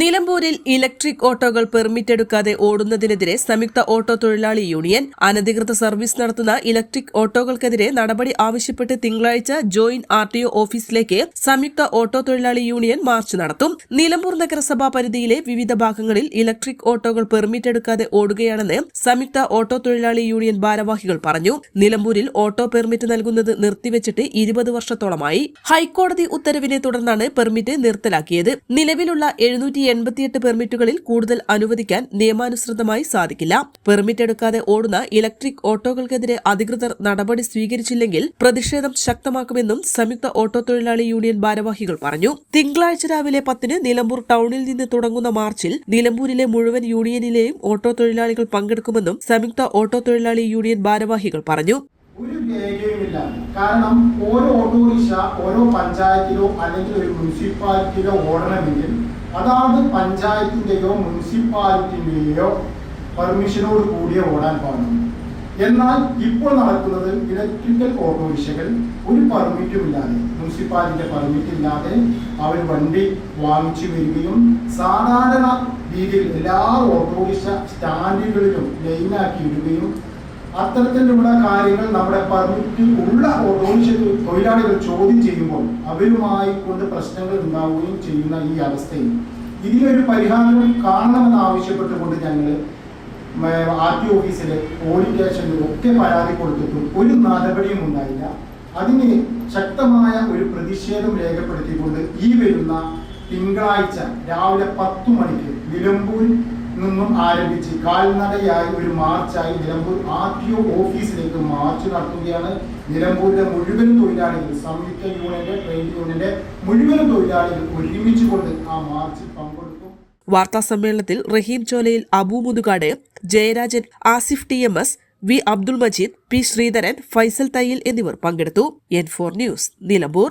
നിലമ്പൂരിൽ electric ഓട്ടോകൾ permit എടുക്കാതെ ഓടുന്നതിനെതിരെ സംയുക്ത ഓട്ടോ തൊഴിലാളി യൂണിയൻ അനധികൃത സർവീസ് നടത്തുന്ന ഇലക്ട്രിക് ഓട്ടോകൾക്കെതിരെ നടപടി ആവശ്യപ്പെട്ട് തിങ്കളാഴ്ച ജോയിന്റ് ആർ ടി ഒ ഓഫീസിലേക്ക് സംയുക്ത ഓട്ടോ തൊഴിലാളി യൂണിയൻ മാർച്ച് നടത്തും. നിലമ്പൂർ നഗരസഭാ പരിധിയിലെ വിവിധ ഭാഗങ്ങളിൽ ഇലക്ട്രിക് ഓട്ടോകൾ പെർമിറ്റ് എടുക്കാതെ ഓടുകയാണെന്ന് സംയുക്ത ഓട്ടോ തൊഴിലാളി യൂണിയൻ ഭാരവാഹികൾ പറഞ്ഞു. നിലമ്പൂരിൽ ഓട്ടോ പെർമിറ്റ് നൽകുന്നത് നിർത്തിവെച്ചിട്ട് ഇരുപത് വർഷത്തോളമായി. ഹൈക്കോടതി ഉത്തരവിനെ തുടർന്നാണ് പെർമിറ്റ് നിർത്തലാക്കിയത്. നിലവിലുള്ള എഴുന്നൂറ്റി എൺപത്തിയെട്ട് പെർമിറ്റുകളിൽ കൂടുതൽ അനുവദിക്കാൻ നിയമാനുസൃതമായി സാധിക്കില്ല. പെർമിറ്റ് എടുക്കാതെ ഓടുന്ന ഇലക്ട്രിക് ഓട്ടോകൾക്കെതിരെ അധികൃതർ നടപടി സ്വീകരിച്ചില്ലെങ്കിൽ പ്രതിഷേധം ശക്തമാക്കുമെന്നും സംയുക്ത ഓട്ടോ തൊഴിലാളി യൂണിയൻ ഭാരവാഹികൾ പറഞ്ഞു. തിങ്കളാഴ്ച രാവിലെ പത്തിന് നിലമ്പൂർ ടൌണിൽ നിന്ന് തുടങ്ങുന്ന മാർച്ചിൽ നിലമ്പൂരിലെ മുഴുവൻ യൂണിയനിലെയും ഓട്ടോ തൊഴിലാളികൾ പങ്കെടുക്കുമെന്നും സംയുക്ത ഓട്ടോ തൊഴിലാളി യൂണിയൻ ഭാരവാഹികൾ പറഞ്ഞു. ഒരു രേഖയുമില്ല. കാരണം ഓരോ ഓട്ടോറിക്ഷ ഓരോ പഞ്ചായത്തിലോ അല്ലെങ്കിൽ ഒരു മുനിസിപ്പാലിറ്റിയിലോ ഓടണമെങ്കിൽ അതാത് പഞ്ചായത്തിന്റെയോ മുനിസിപ്പാലിറ്റിന്റെയോ പെർമിഷനോട് കൂടിയേ ഓടാൻ പാടുള്ളൂ എന്നാൽ ഇപ്പോൾ നടക്കുന്നത് ഇലക്ട്രിക്കൽ ഓട്ടോറിക്ഷകൾ ഒരു പെർമിറ്റും ഇല്ലാതെ മുനിസിപ്പാലിറ്റിയുടെ പെർമിറ്റ് ഇല്ലാതെ അവർ വണ്ടി വാങ്ങിച്ചു വരികയും സാധാരണ രീതിയിൽ എല്ലാ ഓട്ടോറിക്ഷ സ്റ്റാൻഡുകളിലും ലൈനാക്കി ഇടുകയും അത്തരത്തിലുള്ള കാര്യങ്ങൾ നമ്മുടെ പറഞ്ഞിട്ട് ഉള്ള തൊഴിലാളികൾ ചോദ്യം ചെയ്യുമ്പോൾ അവരുമായി കൊണ്ട് പ്രശ്നങ്ങൾ ഉണ്ടാവുകയും ചെയ്യുന്ന ഈ അവസ്ഥയിൽ ഇതിനൊരു പരിഹാരം കാണണമെന്ന് ആവശ്യപ്പെട്ടുകൊണ്ട് ഞങ്ങൾ ആർ ടി ഓഫീസിൽ പോലീസ് സ്റ്റേഷനിൽ ഒക്കെ പരാതി കൊടുത്തിട്ടും ഒരു നടപടിയും ഉണ്ടായില്ല. അതിന് ശക്തമായ ഒരു പ്രതിഷേധം രേഖപ്പെടുത്തിക്കൊണ്ട് ഈ വരുന്ന തിങ്കളാഴ്ച രാവിലെ പത്തു മണിക്ക് നിലമ്പൂരിൽ നിന്നും ആരംഭിച്ച് കാൽനടയായി ഒരു മാർച്ചായി നിലമ്പൂർ ആർ ടി ഒ ഓഫീസിലേക്ക് മാർച്ച് നടത്തുകയാണ് നിലമ്പൂരിലെ മുഴുവൻ തൊഴിലാളികൾ സംയുക്ത യൂണിയന്റെ ട്രേഡ് യൂണിയന്റെ മുഴുവൻ തൊഴിലാളികൾ ഒരുമിച്ച് കൊണ്ട് ആ മാർച്ച് പങ്കെടുക്കും. വാർത്താ സമ്മേളനത്തിൽ Rahim Cholayil Abu Muthukad Jayarajan Asif T M S V Abdul Majeed P Sreedharan Faisal Thayyil എന്നിവർ പങ്കെടുത്തു. N four news Nilambur.